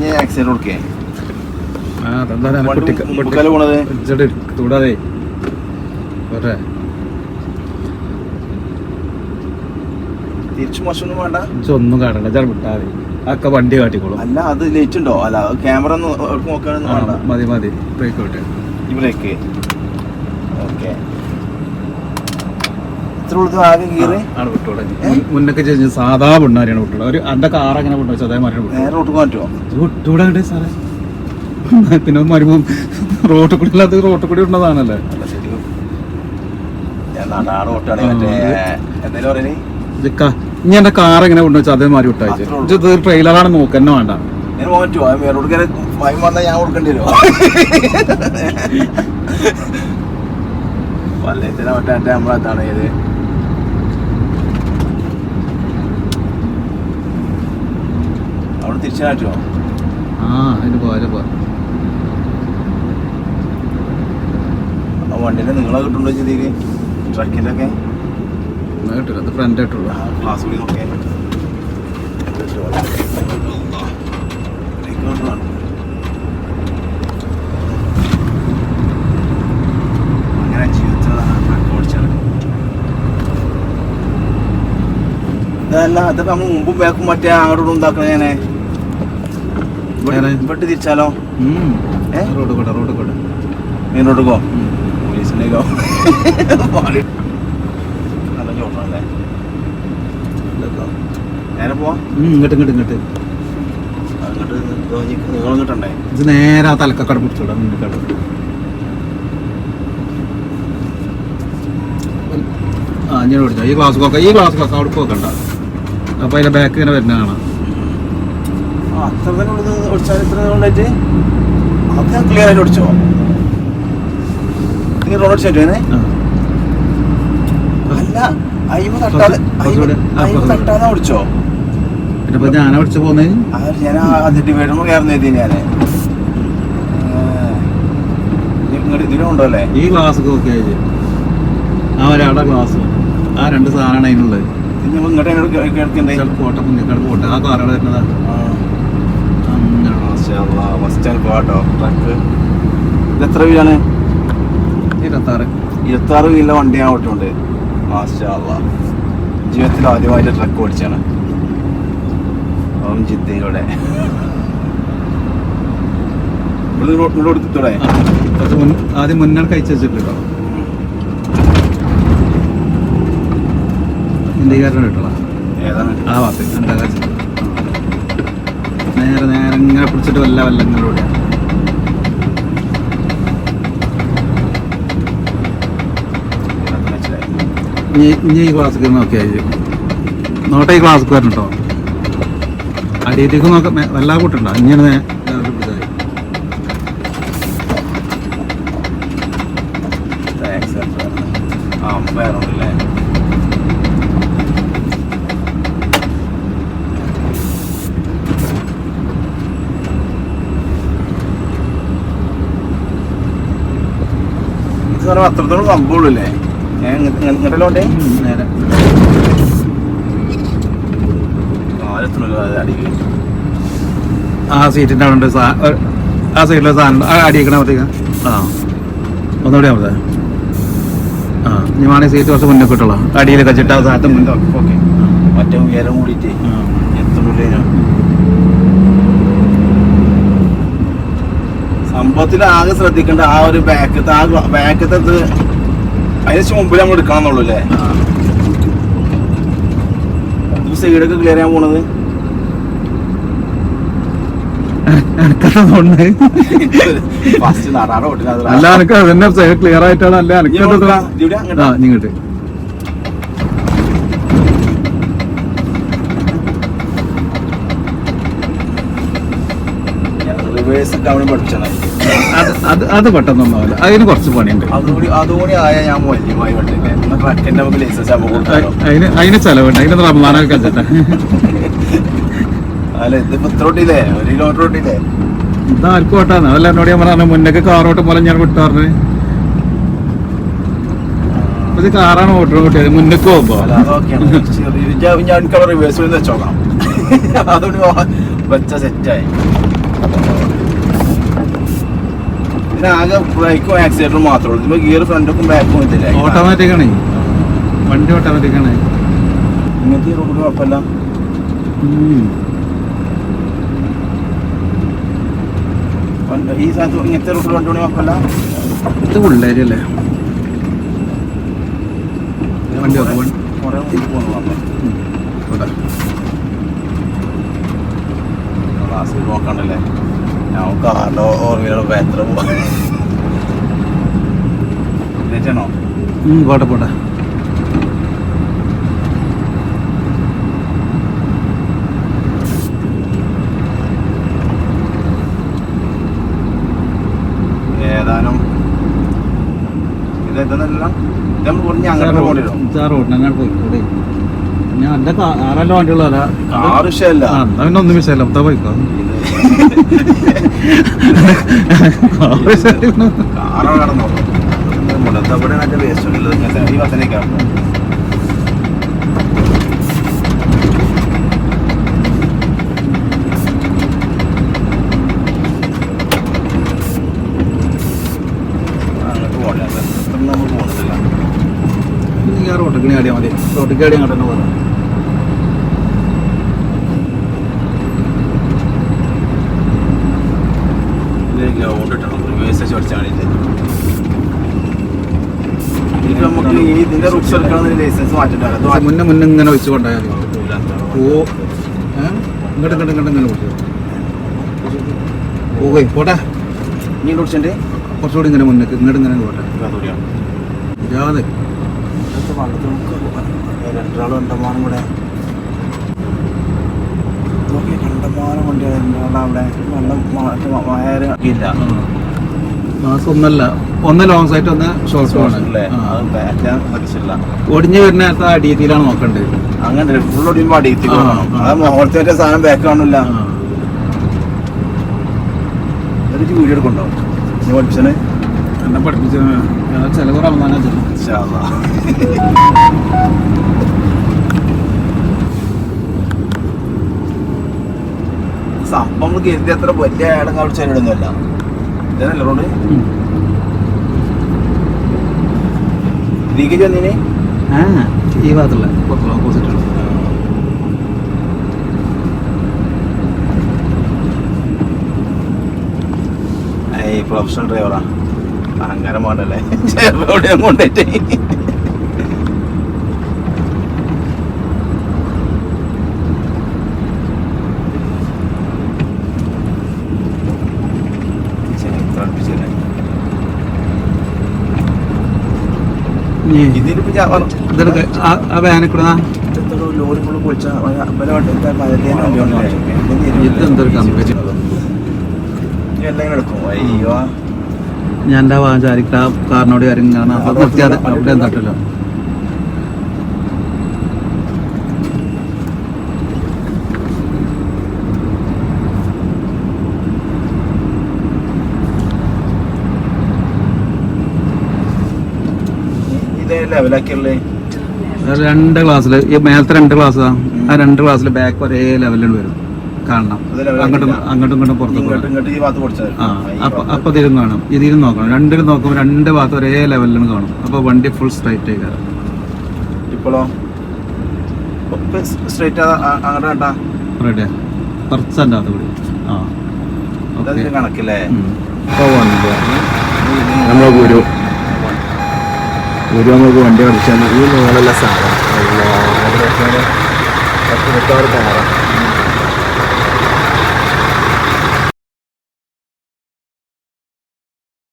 ഞാൻ ആക്സിഡന്റ് കൊടുക്കേ. ഞാൻ വണ്ടി തിരിച്ചു മോശമൊന്നും കാട്ടിക്കോളും. അല്ല അത് ലേറ്റ് ഉണ്ടോ? അല്ല ക്യാമറ നോക്കാനൊന്നും വേണ്ട. മതി മതി. Break break. ഓക്കെ. ഉള്ളത് ആകെ മുന്നൊക്കെ സാധാ പെണ്ണാരിയാണ് വിട്ടോളൂ ഒരു എന്റെ കാർ അങ്ങനെ കൊണ്ടുവച്ചു അതേമാതിരി നേരെ റോട്ട് മാറ്റുമോ വിട്ടൂടെ കണ്ടേ സാറേ. പിന്നെ മരുമം റോട്ടിൽ കൂടി അല്ലാത്ത റോട്ടിൽ കൂടി ഇജ്ജ് ഇനി എന്റെ കാർ എങ്ങനെ കൊണ്ടുവച്ചു അതേമാതിരി വിട്ടയച്ചു. ഇത് ട്രെയിലറാണ് നോക്കന്നെ വേണ്ട. ഞാൻ കൊടുക്കേണ്ടി വരുമോ വല്ലത്തിനെ മറ്റേ നമ്മളെത്താണ് ഏത്? അവിടെ തിരിച്ചു മാറ്റുമോ ആ അതിന് പോരെ പോ. വണ്ടിയിൽ വണ്ടിന്റെ നിങ്ങളെ കിട്ടുണ്ടോ ചെയ്തേക്ക് ട്രക്കിലൊക്കെ? ഒക്കെ കിട്ടില്ല അത് ഫ്രണ്ട് ആയിട്ടുള്ളൂ. ക്ലാസ് കൂടി നോക്കിയാൽ അങ്ങനെ ജീവിതത്തിൽ ഇതല്ല നമ്മൾ മുമ്പും ബാക്കും മറ്റേ അങ്ങോട്ടും ഉണ്ടാക്കണേ ഇവിടെ തിരിച്ചാലോ? റോഡ് കൂടെ റോഡ് കൂടെ. മെയിൻ റോഡ് പോ ഉം. പോലീസിനേക്കോ നല്ല ചോട്ടല്ലേ നേരെ പോവാ. ഇങ്ങോട്ട് ഇങ്ങോട്ട് ഇങ്ങോട്ട്. ഇത് നേരെ ആ തലക്കക്കട പിടിച്ചോടാ കട. ആ ഞാൻ പിടിച്ചോ. ഈ ഗ്ലാസ് നോക്കാം ഈ ഗ്ലാസ് നോക്കാം അവിടെ പോക്കണ്ട. അപ്പൊ അതിന്റെ ബാക്ക് ഇങ്ങനെ വരുന്ന കാണാം അത്ര തന്നെ ഉള്ളത് ഒടിച്ചാൽ ഇത്ര കൊണ്ടായിട്ട് അത് ഞാൻ ക്ലിയർ ആയിട്ട് ഒടിച്ചോ നിങ്ങൾ റോഡ് അടിച്ചു. അല്ല അയിമ തട്ടാതെ. തട്ടാതെ ഒടിച്ചോ? പോന്നേ ഞാൻ കയറുന്ന എഴുതി ഞാൻ ഈ ഗ്ലാസ് ഒക്കെ ആ ഒരാളുടെ ഗ്ലാസ് ആ രണ്ട് സാധനമാണ് അതിനുള്ളത്. ഇങ്ങോട്ട് പോട്ടെ. ആ. ഫസ്റ്റ് പോട്ടോ ട്രക്ക് ഇത് എത്ര വീലാണ്? ഇരുപത്താറ്. ഇരുപത്താറ് വീലിലെ വണ്ടി ഞാൻ ഓട്ടുണ്ട് മാഷാള്ള ജീവിതത്തിൽ ആദ്യമായിട്ട് ട്രക്ക് ഓടിച്ചാണ്. ഓം ജിദ്ദയിലൂടെ. കൊടുത്തിട്ടൂടെ ആദ്യം മുന്നാണ് കഴിച്ചു വെച്ചിട്ടോ ഇന്ത്യക്കാരൻ കിട്ടണം ഏതാണ്? ആ ഭാഗത്ത് എന്താ നേരെ നേരെ ഇങ്ങനെ പിടിച്ചിട്ട് വല്ല വല്ലങ്ങളിലൂടെ. ഇനി ഈ ക്ലാസ് നോക്കിയായിരിക്കും നോട്ടെ ഈ ക്ലാസ് വരണം കേട്ടോ അടിയത്തേക്ക് നോക്കാം വല്ലാ കൂട്ടുണ്ടോ. ഇങ്ങനെ നേ- നേരെ പിടിച്ചാൽ മതി. ഇത് accelerator ആണ്. ആ അമ്പയർ ഉണ്ടല്ലേ ഇത് പറഞ്ഞാൽ അത്രത്തോളം സംഭവമുള്ളൂ അല്ലേ നേരെ. ആ സീറ്റിന്റെ അവിടെ ഉണ്ട് ആ സൈഡിലെ സാധനം ആ അടിയിക്കണ മതിക്ക ആ. ഒന്നുകൂടി ആവുന്നത് ആ ഞാൻ സീറ്റ് കുറച്ച് മുന്നേ കിട്ടുള്ളൂ. അടിയിൽ കച്ചിട്ട് ആ സാധനം മുന്നോട്ട് ഓക്കെ. മറ്റേ ഉയരം കൂടിയിട്ട്. ആ. സംഭവത്തിൽ ആകെ ശ്രദ്ധിക്കേണ്ട ആ ഒരു ബാക്കത്തെ ആ ബാക്കത്തെ അതിന് മുമ്പിൽ നമ്മൾ എടുക്കണമെന്നുള്ളൂ അല്ലേ? ആ. സൈഡൊക്കെ ക്ലിയർ ചെയ്യാൻ പോണത്? അല്ല എനിക്ക് അതന്നെ ക്ലിയർ ആയിട്ടാണ് അല്ല എനിക്ക് ആ റിവേഴ്സ് ഒക്കെ അവിടെ അത് അത് അത് പെട്ടെന്നൊന്നുമല്ല. അതിന് കുറച്ച് പണിയുണ്ട്. അതുകൂടി അതുകൂടി ആയ ഞാൻ വലിയമായി വണ്ടില്ലേ എന്നാ ട്രക്കിന്റെ നമുക്ക് ലൈസൻസ് അതിന് അതിന് ചെലവുണ്ട്. അതിന് റമദാനൊക്കെ കച്ചിട്ട് അല്ല ഇതിപ്പോ ഇത്ര ഓട്ടില്ലേ ഒരു കിലോമീറ്റർ ഓട്ടില്ലേ ഇതാ ആർക്കും ഓട്ടാന്ന് അതല്ല എന്നോട് ഞാൻ പറഞ്ഞു മുന്നൊക്കെ കാറോട്ട് പോലെ ഞാൻ വിട്ടാറിന് ഇത് കാറാണ് ഓട്ടോ കിട്ടിയത്. മുന്നൊക്കെ പോകുമ്പോ. ഞാൻ- റിവേഴ്സ് വെച്ചോക്കാം അതുകൊണ്ട് വെച്ച സെറ്റായി പിന്നെ ആകെ ബ്രേക്കും ആക്സിലേറ്ററും മാത്രമേ ഉള്ളൂ. ഇപ്പൊ ഗിയർ ഫ്രണ്ടും ബാക്കും ഇതില്ല ഓട്ടോമാറ്റിക് ആണ്. വണ്ടി ഓട്ടോമാറ്റിക് ആണ്. ഇങ്ങനത്തെ റോഡ് കുഴപ്പമില്ല. ഈ സ്ഥലത്ത് ഇങ്ങനത്തെ റോഡ് വണ്ടി കുഴപ്പമില്ല? ഇത് പിള്ളേര് അല്ലേ വണ്ടി. കുറെ പോകുന്നു. നോക്കണ്ടല്ലേ ഞാൻ കാറിലോ ഓർമ്മയിലോ എത്ര പോവാ ലേറ്റാണോ ഉം, പോട്ടെ പോട്ടെ. ഏതാനും ഇത് ഇതെന്നല്ല ഇത് നമ്മൾ കുറഞ്ഞ് അങ്ങനെ പോകേണ്ടി വരും. ഇതാ പോയി ഞാൻ എന്റെ കാറല്ല വണ്ടിയുള്ളതല്ല കാർ വിഷയമല്ല ഒന്നും വിഷയമല്ല. എന്താ പോയിക്കോ. മുടത്തവിടെ നല്ല ആടിയാൽ മതി റോട്ടിൽ ആടിയാൽ അങ്ങോട്ട് തന്നെ പോകാം പഠിച്ചാൽ വേണ്ടിയിട്ട് നമുക്ക് ഈ ഇതിന്റെ റുക്സ് എടുക്കണമെന്ന് ലൈസൻസ് മാറ്റിട്ടാണ് മാറ്റി മുന്നേ മുന്നേ ഇങ്ങനെ വെച്ച് കൊണ്ടായാൽ ഓ? ഇങ്ങോട്ട് ഇങ്ങോട്ട് ഇങ്ങോട്ട് ഇങ്ങനെ വിളിച്ചു പോകേ പോട്ടെ. നീ കുടിച്ചിട്ട് കുറച്ചുകൂടി ഇങ്ങനെ മുന്നേക്ക് ഇങ്ങോട്ട് ഇങ്ങനെ പോട്ടെ. ജാതെ രണ്ടാളും കണ്ടമാനം കൂടെ. കണ്ടമാനം വണ്ടികളുണ്ട് അവിടെ വെള്ളം മഴ ഇല്ല. മാസം ഒന്നല്ല ഒന്ന് ലോങ് സൈറ്റ് ഒന്ന് ഷോർട്ട് ആണ് ഒടിഞ്ഞു വരുന്ന നേരത്തെ അടിയത്തിലാണ് നോക്കേണ്ടത് അങ്ങനെ ഫുൾ ഒടിയുമ്പോ അടിയത്തിൽ. സാധനം ബാക്ക് കാണില്ല വീഡിയോ എടുക്കണ്ടോ നീ എന്നെ സംഭവം കരുതി അത്ര വലിയ അവിടെ ചെല്ലിടുന്നല്ല ഇതല്ലേ റോഡ് ലീക്കേജ് വന്നീനെ? ആ ഈ ഭാഗത്തുള്ള. ഓപ്പോസിറ്റ് ഉള്ള. പ്രൊഫഷണൽ ഡ്രൈവറാ അഹങ്കാരം വേണ്ടല്ലേ? കൊണ്ടേറ്റ് ഇതിലിപ്പോ ലോറി പൊളിച്ച ഇതെന്തൊരു കമ്പനി എല്ലാം എടുക്കും. അയ്യോ. ഞാൻ വാചാരിക്ക കാറിനോട് കാര്യം കാണാം നിർത്തിയാതെ അവിടെ എന്താട്ടല്ലോ ഇതേ ലെവലാക്കിയല്ലേ രണ്ട് ക്ലാസ്സിൽ ഈ മേലത്തെ രണ്ട് ക്ലാസ് ആ രണ്ട് ക്ലാസ്സിൽ ബാക്ക് ഒരേ ലെവലിൽ വരും. കാണണം. അങ്ങോട്ടും. അങ്ങോട്ടും ഇങ്ങോട്ടും പുറത്ത് ആ അപ്പൊ ഇതിലും കാണും. ഇതിലും നോക്കണം. രണ്ടിലും നോക്കുമ്പോൾ രണ്ട് ഭാഗത്ത് ഒരേ ലെവലിലും കാണും. അപ്പൊ വണ്ടി ഫുൾ സ്ട്രൈറ്റ് ആയി കയറും. ഇപ്പോഴോ സ്ട്രേറ്റ് അങ്ങോട്ട് റെഡിയാ കുറച്ച് എന്റെ അകത്ത് കൂടി. ആ. ഓക്കെ ഇതതിന്റെ കണക്കില്ലേ? നമ്മളെ ഗുരു. ഗുരു നമുക്ക് വണ്ടി അടിച്ചാൽ ഈ നിങ്ങളുള്ള സാധനം. കാറാണ്